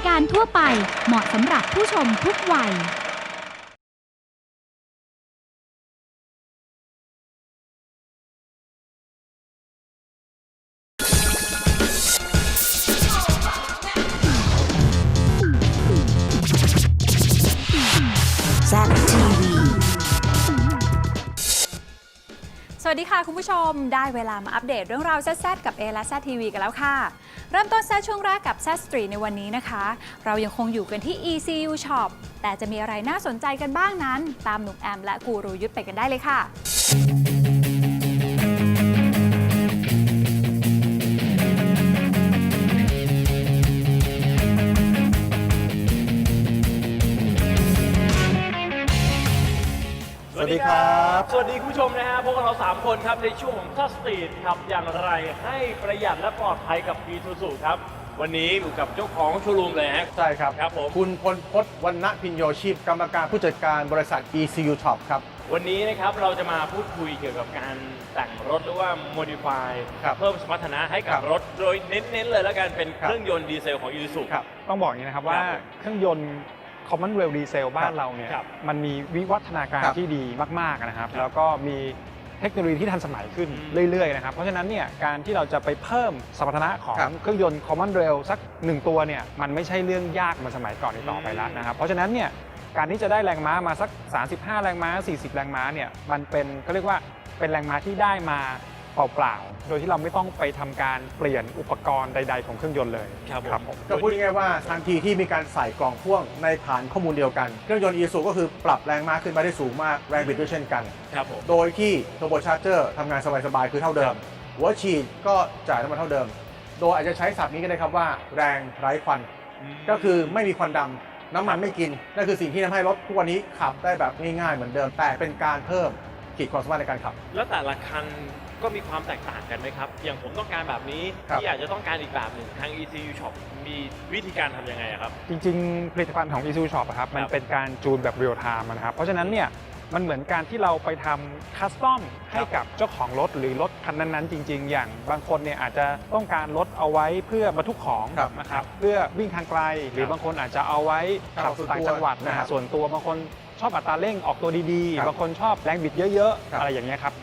ายการทั่วไปเหมาะสำหรับผู้ชมทุกวัยแซดทีวี วัสดีค่ะคุณผู้ชม ได้เวลามาอัปเดตเรื่องราวแซดๆกับ A และ Z TV กันแล้วค่ะ เริ่มต้นแซ่ช่วงแรกกับแซ่สตรีในวันนี้นะคะ เรายังคงอยู่กันที่ ECU Shop แต่จะมีอะไรน่าสนใจกันบ้างนั้น ตามหนุ่มแอมและกูรูยุทธไปกันได้เลยค่ะ สวัสดีคุณผู้ชมนะฮะพวกบเรา 3 คนครับในช่วงของทัสตีดครับอย่างไรให้ประหยัดและปลอดภัยกับ b ีทูสูครับ วันนี้อยู่กับเจ้าของโชว์รูมเลยฮะ ใช่ครับ ครับผม คุณพลพศวรรณพินโยชีพ กรรมการผู้จัดการบริษัท ECU Top ครับ วันนี้นะครับเราจะมาพูดคุยเกี่ยวกับการแต่งรถหรือว่า modify ครับเพิ่มสมรรถนะให้กัครับบรถ โดยเน้นๆเลยแล้วกันเป็นครับเครื่องยนต์ดีเซลของ Isuzu ครับต้องบอกอย่างนี้นะครับว่าครับเครื่องยนต์ Commonwealth Diesel บ้านเราเนี่ยครับมันมีวิวัฒนาการครับที่ดีมากๆนะครับ ครับแล้วก็มีเทคโนโลยีที่ทันสมัยขึ้นอืม เรื่อยๆนะครับเพราะฉะนั้นเนี่ยการที่เราจะไปเพิ่มสมรรถนะของครับเครื่องยนต์ Commonwealth สักหนึ่งตัวเนี่ยมันไม่ใช่เรื่องยากเหมือนสมัยก่อนอีกต่อไปแล้วนะครับ เพราะฉะนั้นเนี่ยการที่จะได้แรงม้ามาสัก 35 แรงม้า 40 แรงม้าเนี่ยมันเป็นก็เรียกว่าเป็นแรงม้าที่ได้มา เปล่าๆ โดยที่เราไม่ต้องไปทำการเปลี่ยนอุปกรณ์ใด ๆ ของเครื่องยนต์เลยครับผมครับผม ก็พูดง่ายๆว่าทันทีที่มีการใส่กล่องพ่วงในฐานข้อมูลเดียวกัน เครื่องยนต์ ESU ก็คือปรับแรงม้าขึ้นมาได้สูงมากแรงบิดด้วยเช่นกัน ครับผม โดยที่โท r b โบชาร์เจอร์ทำงานสบายๆ คือเท่าเดิครัมบหัวฉีดก็จ่ายน้ำมันเท่าเดิม โดยอาจจะใช้ศัพท์นี้ก็ได้ครับว่า แรงไร้ควัน ก็คือไม่มีควันดำน้ำมันไม่กิน นั่นคือสิ่งที่ทำให้รถทุกวันนี้ขับได้แบบง่ายๆเหมือนเดิม แต่เป็นการเพิ่มขีดความสามารถในการขับ แล้วแต่ละคัน ก็มีความแตกต่างกันไหมครับ อย่างผมต้องการแบบนี้ครับ ที่อาจจะต้องการอีกแบบหนึ่งทาง ECU Shop มีวิธีการทำยังไงอะครับ จริงๆ ผลิตภัณฑ์ของ Isuzu Shop อะครับ มันครับเป็นการจูนแบบเรียลไทม์นะครับ เพราะฉะนั้นเนี่ย มันเหมือนการที่เราไปทำคัสตอมให้กับเจ้าของรถหรือรถคันนั้นๆ จริง ๆ อย่างบางคนเนี่ยอาจจะต้องการรถเอาไว้เพื่อบรรทุกของครับนะครับ เพื่อวิ่งทางไกล หรือบางคนอาจจะเอาไว้ขับส่วนต่างตัวจังหวัดนะครัฮะบส่วนตัวบางคนชอบอัตราเร่งออกตัวดีครับ ๆ บางคนชอบแรงบิดเยอะครับๆอะไรอย่างเงี้ยครับ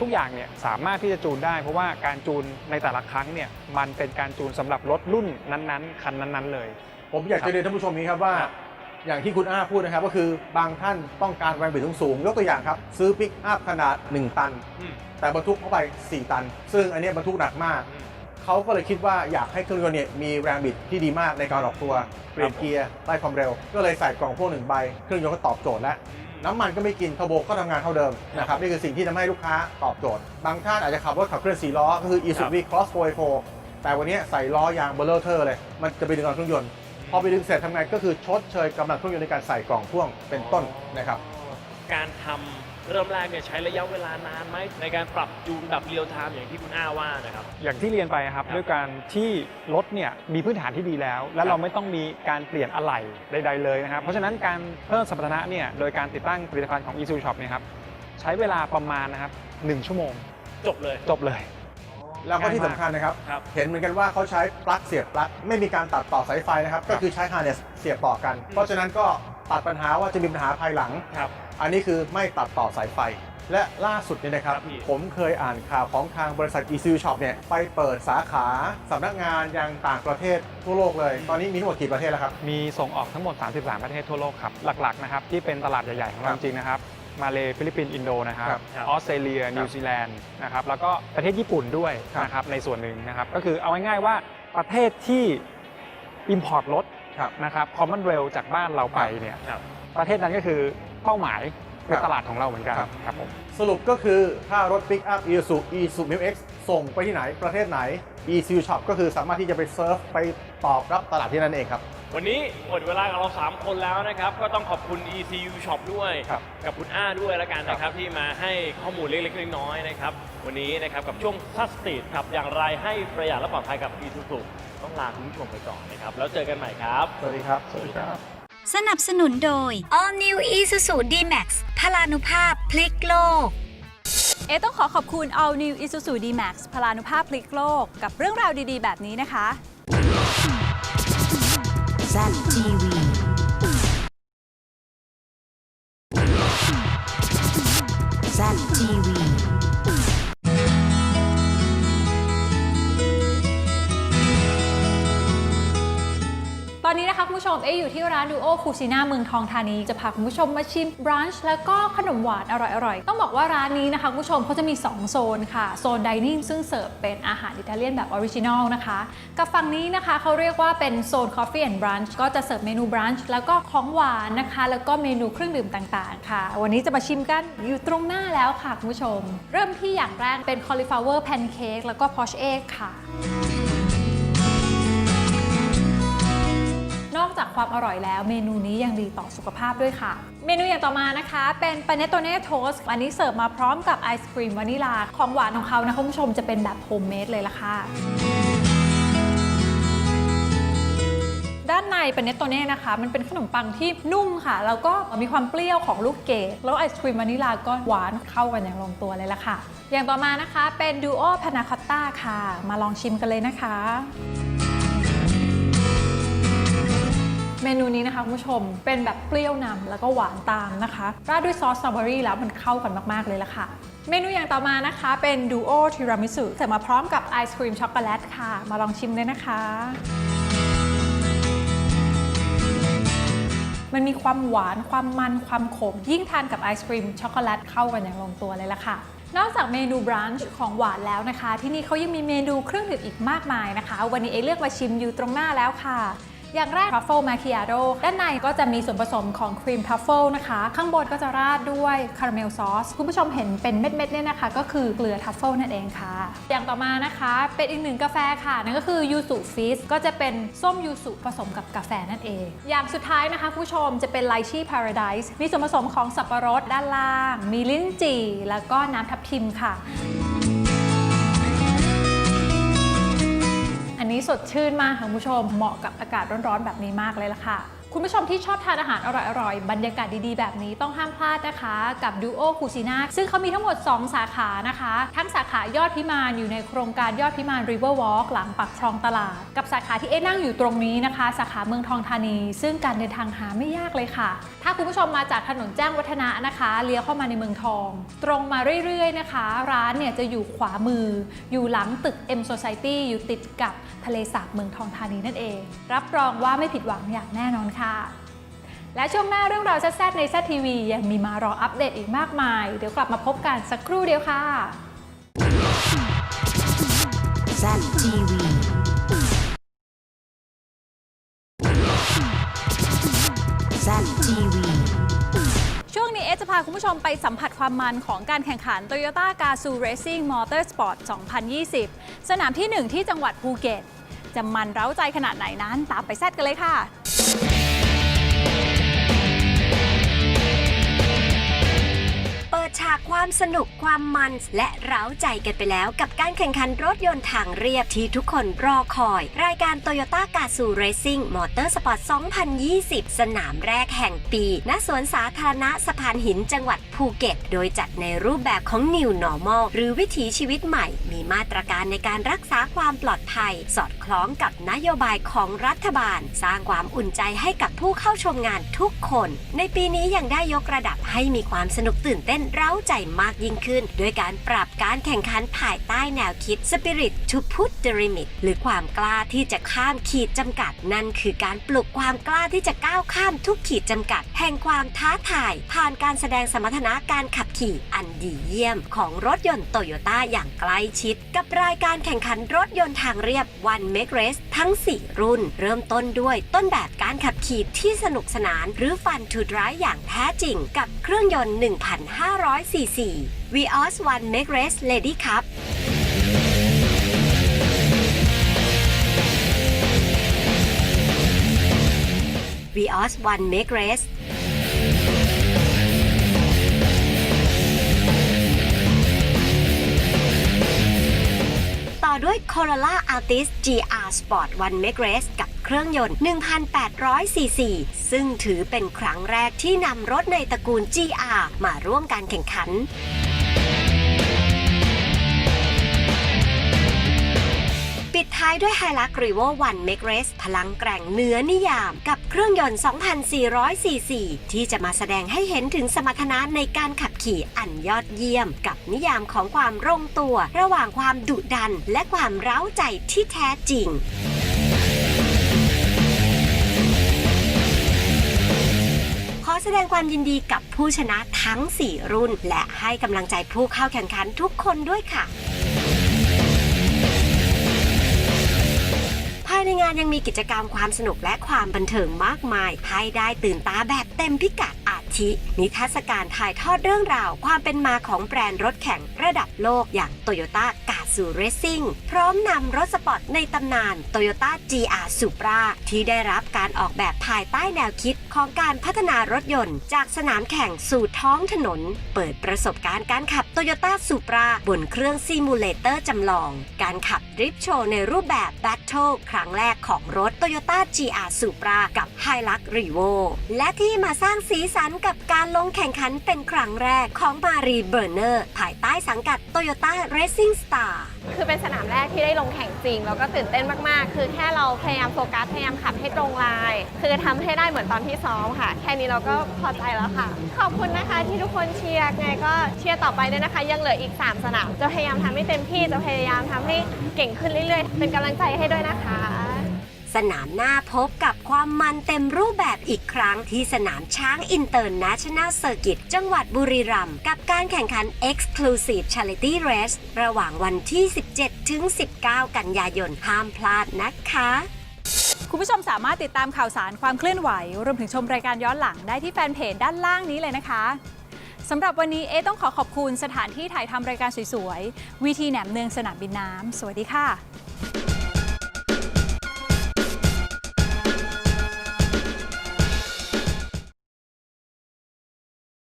ทุกอย่างเนี่ยสามารถที่จะจูนได้ เพราะว่าการจูนในแต่ละครั้งเนี่ยมันเป็นการจูนสำหรับรถรุ่นนั้นๆ คันนั้นๆ เลย ผมอยากจะเรียนท่านผู้ชมนี้ครับว่าครับอย่างที่คุณอ้าพูดนะครับ ก็คือบางท่านต้องการแรงบิดสูงๆยกตัวอย่างครับ ซื้อปิกอัพขนาด 1 ตันอืมแต่บรรทุกเข้าไป 4 ตัน ซึ่งอันเนี้ยบรรทุกหนักมากอืมเขาก็เลยคิดว่าอยากให้เครื่องยนต์เนี่ยมีแรงบิดที่ดีมากในการออกตัวเปลี่ยนเกียร์ไล่ความเร็ว ก็เลยใส่กล่องพ่วงหนึ่งใบ เครื่องยนต์ก็ตอบโจทย์แล้ว น้ำมันก็ไม่กินเทอร์โบก็ทำงานเท่าเดิมนะครับนี่คือสิ่งที่ทำให้ลูกค้าตอบโจทย์ บางท่านอาจจะขับรถขับเคลื่อน4ล้อก็คือ Isuzu V Cross 4 แต่วันนี้ใส่ล้อยางเบลเลอร์เทอร์เลย มันจะไปดึงกำลังเครื่องยนต์ พอไปดึงเสร็จทำไงก็คือชดเชยกำลังเครื่องยนต์ในการใส่กล่องพ่วงเป็นต้นนะครับการทำ เริ่มแรกเนี่ยใช้ระยะเวลานานไหมในการปรับจูนแบบเรียลไทม์อย่างที่คุณอ้าว่านะครับ อย่างที่เรียนไปครับครับด้วยการที่รถเนี่ยมีพื้นฐานที่ดีแล้ว และครับเราไม่ต้องมีการเปลี่ยนอะไหล่ใด ๆ เลยนะครับ เพราะฉะนั้นการเพิ่มสมรรถนะเนี่ยโดยการติดตั้งผลิตภัณฑ์ของ e s u Shop เนี่ยครับใช้เวลาประมาณนะครับ1ชั่วโมง จบเลยจบเลย แล้วก็ที่สำคัญนะครับ ครับ เห็นเหมือนกันว่าเขาใช้ปลั๊กเสียบปลั๊กไม่มีการตัดต่อสายไฟนะครับ ก็คือใช้ฮาร์เนสเสียบต่อกัน เพราะฉะนั้นก็ตัดปัญหาว่าจะมีปัญหาภายหลัง ครับ อันนี้คือไม่ตัดต่อสายไฟ และล่าสุดเนี่ยนะครับครับพี่ผมเคยอ่านข่าวของทางบริษัท e c u Shop เนี่ยไปเปิดสาขาสำนักงานยังต่างประเทศทั่วโลกเลย ตอนนี้มีทั้งหมดกี่ประเทศแล้วครับ มีส่งออกทั้งหมด 33 ประเทศทั่วโลกครับ หลักๆนะครับที่เป็นตลาดใหญ่ๆของเราครับจริงๆนะครับมาเลฟิลิปปินส์อินโดนะครับครับครับออสเตรเลีย นิวซีแลนด์นะครับแล้วก็ประเทศญี่ปุ่นด้วยครับนะครับในส่วนหนึ่งนะครับก็คือเอาง่ายๆว่าประเทศที่ Import รถครับนะครับ Commonwealth จากบ้านเราไปเนี่ยครับประเทศนั้นก็คือ เป้าหมายในครับตลาดของเราเหมือนกันครับครับผมสรุปก็คือถ้ารถ Pick Up Isuzu Isuzu m X ส่งไปที่ไหนประเทศไหน e c u Shop ก็คือสามารถที่จะไปเซิร์ฟไปตอบรับตลาดที่นั่นเองครับ วันนี้หมดเวลากับเรา 3 คนแล้วนะครับ ก็ต้องขอบคุณ ECU Shop ด้วยครับกับคุณอ้าด้วยแล้วกันนะครับ ที่มาให้ข้อมูลเล็กๆ น้อยๆนะครับ วันนี้นะครับกับช่วงทัสตีดขับอย่างไรให้ประหยัดและปลอดภัยกับ Isuzu ต้องลาคุณผู้ชมไปก่อนนะครับ แล้วเจอกันใหม่ครับ สวัสดีครับ สวัสดีครับ สนับสนุนโดย All New Isuzu D-Max พลานุภาพพลิกโลก เอต้องขอขอบคุณ All New Isuzu D-Max พลานุภาพพลิกโลก กับเรื่องราวดีๆ แบบนี้นะคะ Z ZTV. ZTV. ต อนนี้นะคะคุณผู้ชมเอ๊อยู่ที่ร้านดูโอคูซิน่าเมืองทองธานี จะพาคุณผู้ชมมาชิมบรันช์แล้วก็ขนมหวานอร่อยๆ ต้องบอกว่าร้านนี้นะคะคุณผู้ชมเขาจะมี 2 โซนค่ะ โซนดิเนิ่งซึ่งเสิร์ฟเป็นอาหารอิตาเลียนแบบออริจินอลนะคะ กับฝั่งนี้นะคะเขาเรียกว่าเป็นโซน Coffee and Brunch ก็จะเสิร์ฟเมนูบรันช์แล้วก็ของหวานนะคะ แล้วก็เมนูเครื่องดื่มต่างๆ ค่ะ วันนี้จะมาชิมกันอยู่ตรงหน้าแล้วค่ะคุณผู้ชม เริ่มที่อย่างแรกเป็น cauliflower pancake แล้วก็ poach egg ค่ะ จากความอร่อยแล้ว เมนูนี้ยังดีต่อสุขภาพด้วยค่ะ เมนูอย่างต่อมานะคะ เป็นปาเนตโตเน่โทสอันนี้เสิร์ฟมาพร้อมกับไอศครีมวานิลา ของหวานของเขานะคุณผู้ชมจะเป็นแบบโฮมเมดเลยล่ะค่ะด้านในปาเนตโตเน่นะคะ มันเป็นขนมปังที่นุ่มค่ะ แล้วก็มีความเปรี้ยวของลูกเกดแล้วไอศครีมวานิลาก็หวานเข้ากันอย่างลงตัวเลยล่ะค่ะ อย่างต่อมานะคะเป็นดูโอพานาคอตต้าค่ะ มาลองชิมกันเลยนะคะ เมนูนี้นะคะคุณผู้ชมเป็นแบบเปรี้ยวนำแล้วก็หวานตามนะคะ ราดด้วยซอสสตรอเบอรี่แล้วมันเข้ากันมาก ๆ เลยละค่ะ เมนูอย่างต่อมานะคะเป็นดูโอทีรามิสุเสิร์ฟมาพร้อมกับไอศครีมช็อกโกแลตค่ะ มาลองชิมเลยนะคะมันมีความหวาน ความมัน ความขม ยิ่งทานกับไอศครีมช็อกโกแลตเข้ากันอย่างลงตัวเลยละค่ะ นอกจากเมนูบรันช์ของหวานแล้วนะคะ ที่นี่เขายังมีเมนูเครื่องดื่มอีกมากมายนะคะ วันนี้เอเลือกมาชิมอยู่ตรงหน้าแล้วค่ะ อย่างแรกทรัฟเฟิลมาคิอาโดด้านในก็จะมีส่วนผสมของครีมทรัฟเฟิลนะคะ ข้างบนก็จะราดด้วยคาราเมลซอส คุณผู้ชมเห็นเป็นเม็ดๆเนี่ยนะคะ ก็คือเกลือทรัฟเฟิลนั่นเองค่ะ อย่างต่อมานะคะ เป็นอีกหนึ่งกาแฟค่ะ นั่นก็คือยูสุฟิสก็จะเป็นส้มยูสุผสมกับกาแฟนั่นเอง อย่างสุดท้ายนะคะผู้ชมจะเป็นไลชี่พาราไดซ์มีส่วนผสมของสับปะรดด้านล่าง มีลิ้นจี่ แล้วก็น้ำทับทิมค่ะ นี้สดชื่นมากค่ะคุณผู้ชม เหมาะกับอากาศร้อนๆแบบนี้มากเลยล่ะค่ะ คุณผู้ชมที่ชอบทานอาหารอร่อยๆ บรรยากาศดีๆ แบบนี้ต้องห้ามพลาดนะคะ กับ Duo c u c i n a ซึ่งเขามีทั้งหมด 2 สาขานะคะ ทั้งสาขายอดพิมานอยู่ในโครงการยอดพิมาน River Walk หลังปักคลองตลาด กับสาขาที่เอ๊นั่งอยู่ตรงนี้นะคะ สาขาเมืองทองธานี ซึ่งการเดินทางหาไม่ยากเลยค่ะ ถ้าคุณผู้ชมมาจากถนนแจ้งวัฒนะนะคะ เลี้ยวเข้ามาในเมืองทอง ตรงมาเรื่อยๆนะคะ ร้านเนี่ยจะอยู่ขวามือ อยู่หลังตึก M Society อยู่ติดกับทะเลสาบเมืองทองธานีนั่นเอง รับรองว่าไม่ผิดหวังอย่างแน่นอนค่ะ และช่วงหน้าเรื่องราวแซ่บๆในแซทีวียังมีมารออัปเดตอีกมากมาย เดี๋ยวกลับมาพบกันสักครู่เดียวค่ะ ZTV. ZTV. ช่วงนี้เอจะพาคุณผู้ชมไปสัมผัสความมันของการแข่งขัน Toyota g a z o o Racing Motorsport 2020 สนามที่ 1 ที่จังหวัดภูเก็ต จะมันเร้าใจขนาดไหนนั้น ตามไปแซดกันเลยค่ะ ความสนุกความมันและเร้าใจกันไปแล้ว กับการแข่งขันรถยนต์ทางเรียบที่ทุกคนรอคอย รายการ Toyota g a z o o Racing Motorsport 2020 สนามแรกแห่งปี ณ สวนสาธารณะสะพานหินจังหวัด ภูเก็ต โดยจัดในรูปแบบของ New Normal หรือวิถีชีวิตใหม่ มีมาตรการในการรักษาความปลอดภัย สอดคล้องกับนโยบายของรัฐบาล สร้างความอุ่นใจให้กับผู้เข้าชมงานทุกคน ในปีนี้ยังได้ยกระดับให้มีความสนุกตื่นเต้นเร้าใจมากยิ่งขึ้น โดยการปรับการแข่งขันภายใต้แนวคิด Spirit to put the limit หรือความกล้าที่จะข้ามขีดจำกัด นั่นคือการปลุกความกล้าที่จะก้าวข้ามทุกขีดจำกัด แห่งความท้าทาย ผ่านการแสดงสมรรถนะการขับขี่อันดีเยี่ยมของรถยนต์โตโยต้าอย่างใกล้ชิด กับรายการแข่งขันรถยนต์ทางเรียบ One Make Race ทั้ง 4 รุ่น เริ่มต้นด้วยต้นแบบการขับขี่ที่สนุกสนาน หรือ Fun to Drive อย่างแท้จริง กับเครื่องยนต์ 1,500 ซีซี Vios One Make Race Lady Cup Vios One Make Race ต่อ ด้วย Corolla Altis GR Sport One Make Race กับเครื่องยนต์ 1,800 ซีซี ซึ่งถือเป็นครั้งแรกที่นำรถในตระกูล GR มาร่วมการแข่งขันปปิดท้ายด้วยไฮลักรีโววันเมกเรสพลังแกร่งเหนือนิยาม กับเครื่องยนต์ 2,400 ซีซี ที่จะมาแสดงให้เห็นถึงสมรรถนะในการขับ ขี่อันยอดเยี่ยม กับนิยามของความร่งตัว ระหว่างความดุดัน และความเร้าใจที่แท้จริงขอแสดงความยินดีกับผู้ชนะทั้ง 4 รุ่น และให้กำลังใจผู้เข้าแข่งขันทุกคนด้วยค่ะ ภายในงานยังมีกิจกรรมความสนุกและความบันเทิงมากมาย ให้ได้ตื่นตาแบบเต็มพิกัด ธิ นิทรรศการถ่ายทอดเรื่องราว ความเป็นมาของแบรนด์รถแข่งระดับโลกอย่าง Toyota g a z o o Racing พร้อมนำรถสปอร์ตในตำนาน Toyota GR Supra ที่ได้รับการออกแบบภายใต้แนวคิด ของการพัฒนารถยนต์ จากสนามแข่งสู่ท้องถนน เปิดประสบการณ์การขับ Toyota Supra บนเครื่องซิมูเลเตอร์จำลอง การขับดริฟท์โชว์ในรูปแบบ Battle ครั้งแรกของรถ Toyota GR Supra กับ Hilux Revo และที่มาสร้างสีสันกับการลงแข่งขันเป็นครั้งแรกของมารีเบอร์เนอร์ภายใต้สังกัด Toyota Racing Star คือเป็นสนามแรกที่ได้ลงแข่งจริง แล้วก็ตื่นเต้นมาก ๆ คือแค่เราพยายามโฟกัสพยายามขับให้ตรงลาย คือทำให้ได้เหมือนตอนที่ซ้อมค่ะ แค่นี้เราก็พอใจแล้วค่ะ ขอบคุณนะคะที่ทุกคนเชียร์ไงก็เชียร์ต่อไปด้วยนะคะ ยังเหลืออีก 3 สนาม จะพยายามทำให้เต็มที่จะพยายามทำให้เก่งขึ้นเรื่อย ๆ เป็นกำลังใจให้ด้วยนะคะ สนามหน้าพบกับความมันเต็มรูปแบบอีกครั้งที่สนามช้างอินเตอร์เนชั่นแนลเซอร์กิตจังหวัดบุรีรัมย์กับการแข่งขัน Exclusive Charity Race ระหว่างวันที่ 17 ถึง 19 กันยายนห้ามพลาดนะคะคุณผู้ชมสามารถติดตามข่าวสารความเคลื่อนไหว รวมถึงชมรายการย้อนหลังได้ที่แฟนเพจด้านล่างนี้เลยนะคะสำหรับวันนี้เอต้องขอขอบคุณสถานที่ถ่ายทำรายการสวยๆวีทีแหนมเนืองสนามบินน้ำ สวัสดีค่ะ